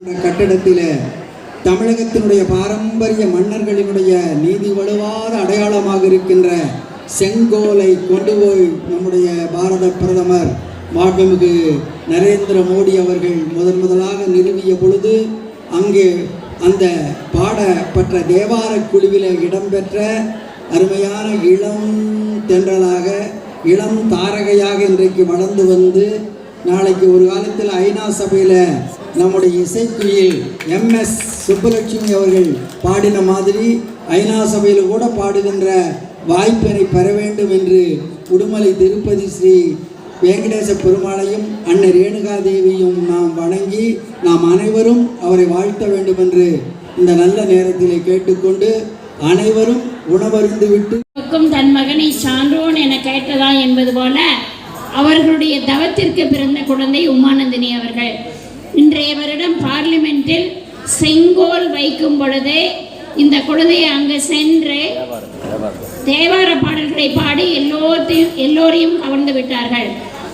இந்த தமிழகத்தினுடைய பாரம்பரிய மன்னர்களினுடைய நீதி வலுவாத அடையாளமாக இருக்கின்ற செங்கோலை கொண்டு போய் நம்முடைய பாரத பிரதமர் மாண்புமிகு நரேந்திர மோடி அவர்கள் முதன் முதலாக நிறுவிய பொழுது அங்கே அந்த பாடப்பட்ட தேவார குழுவில் இடம்பெற்ற அருமையான இளம் தென்றலாக இளம் தாரகையாக இன்றைக்கு வளர்ந்து வந்து நாளைக்கு ஒரு காலத்தில் ஐநா சபையில் நம்முடைய இசைக்குயில் எம்எஸ் சுப்புலட்சுமி அவர்கள் பாடின மாதிரி ஐநா சபையில் கூட பாடுகின்ற வாய்ப்பினை பெற வேண்டும் என்று உடுமலை திருப்பதி ஸ்ரீ வெங்கடேச பெருமாளையும் அன்னை ரேணுகா தேவியும் நாம் வணங்கி நாம் அனைவரும் அவரை வாழ்த்த வேண்டும் என்று இந்த நல்ல நேரத்திலே கேட்டுக்கொண்டு அனைவரும் உணவருந்து விட்டு தன் மகனை சான்றோன் என கேட்டதா என்பது போல அவர்களுடைய தவத்திற்கு பிறந்த குழந்தை உமானந்தினி அவர்கள். இன்றைய வருடம் பார்லிமெண்டில் செங்கோல் வைக்கும் பொழுது இந்த குழந்தையை அங்கு சென்று தேவார பாடல்களை பாடி எல்லோரையும் எல்லோரையும் கவர்ந்து விட்டார்கள்.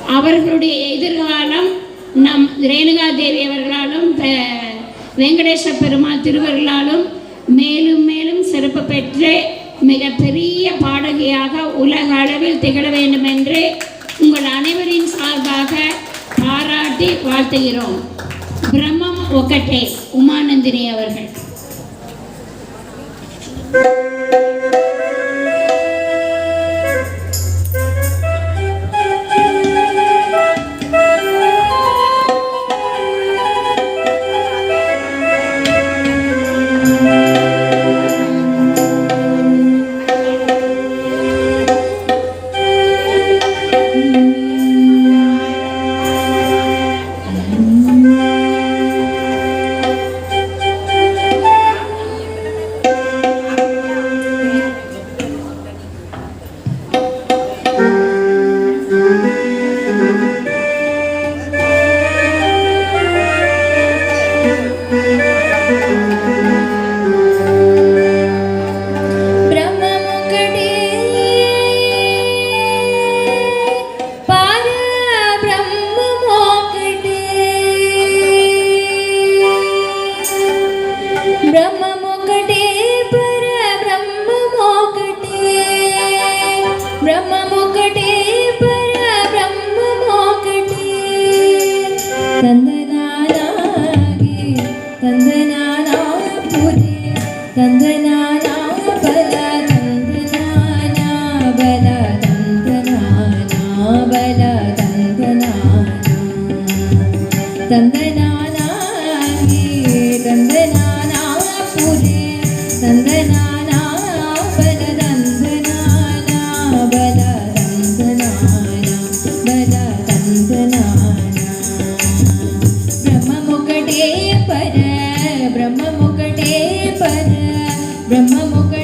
அவர்களுடைய எதிர்காலம் நம் ரேணுகா தேவி அவர்களாலும் பெ- வெங்கடேச பெருமாள் திருவர்களாலும் மேலும் மேலும் சிறப்பு பெற்று மிகப்பெரிய பாடகியாக உலக அளவில் திகழ வேண்டும் என்று உங்கள் அனைவரின் சார்பாக பாராட்டி வாழ்த்துகிறோம். பிரம்மம் ஒக்கட்டே உமானந்தினி அவர்கள். தந்தனானாகி தந்தனானா புரே தந்தனானா பத தந்தனானா பத தந்தனானா பத தந்தனானா பிரம்மமுகடே பர பிரம்மமுகடே பர பிரம்மமுக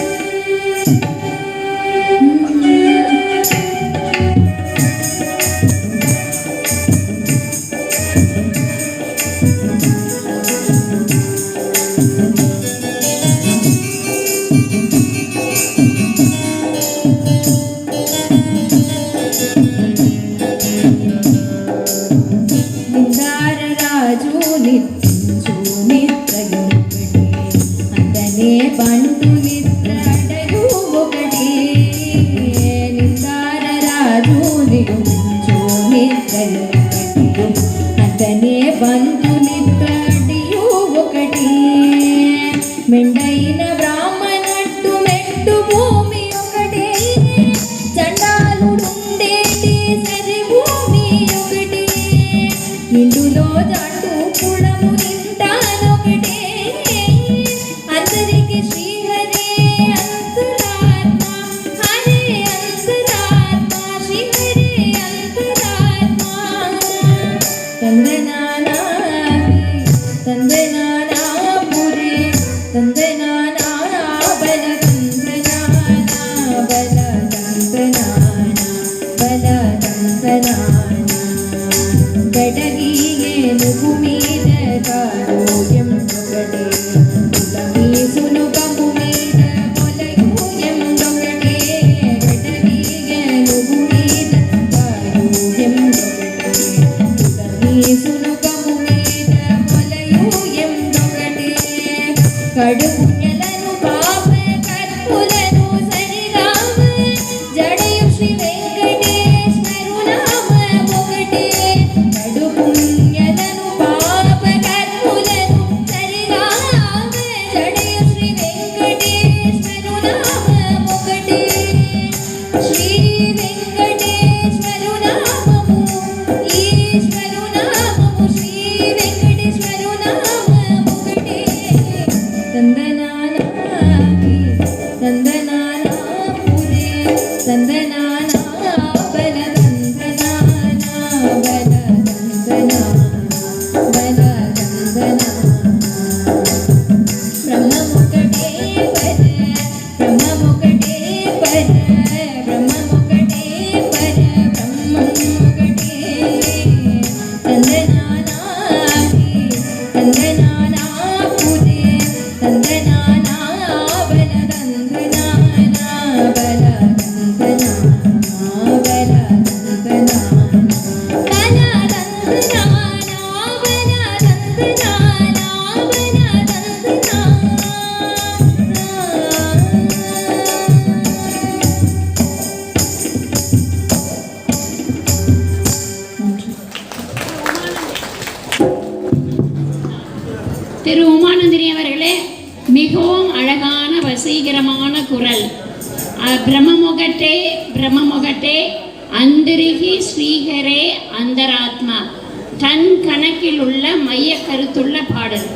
ಬೆಡಗಿಗೆ ಭೂಮಿ and then I சுமந்திரி மிகவும் அழகான வசீகரமான குரல். பிரமமுகட்டே பிரமமுகட்டே அந்தரிகி ஸ்ரீகரே அந்தராத்மா. தன் கணக்கில் உள்ள மைய கருத்துள்ள பாடல்.